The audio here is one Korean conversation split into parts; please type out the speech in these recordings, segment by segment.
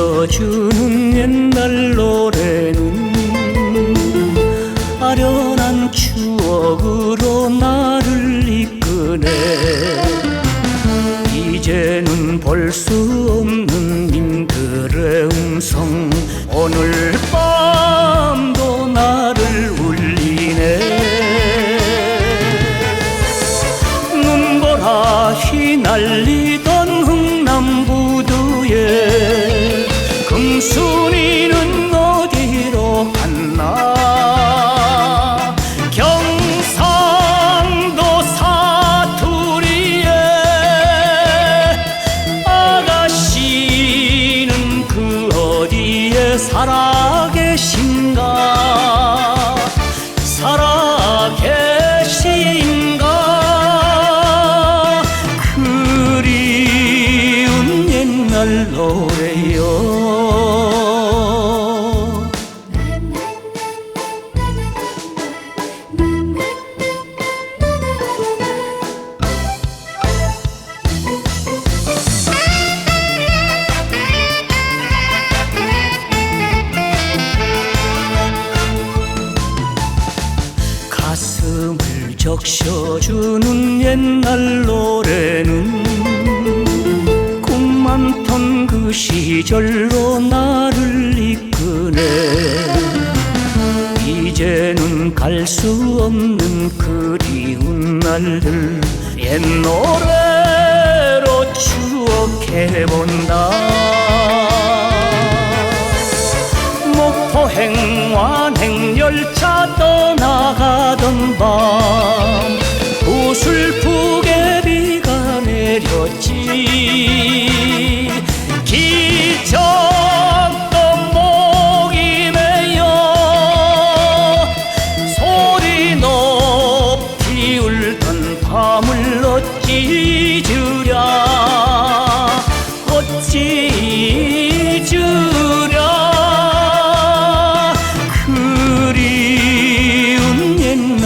적셔주는 옛날 노래는 아련한 추억으로 나를 이끄네. 이제는 볼 수 없는 님들의 음성. 오늘 밤도 나를 울리네. 눈보라 휘날리던 흥남부두에 가슴을 적셔주는 옛날 노래는 그 시절로 나를 이끄네. 이제는 갈 수 없는 그리운 날들 옛 노래로 추억해본다. 목포행 완행 열차 떠나가던 밤 구슬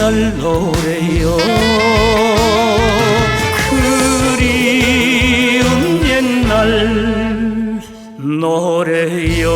옛날 노래요. 그리운 옛날 노래요.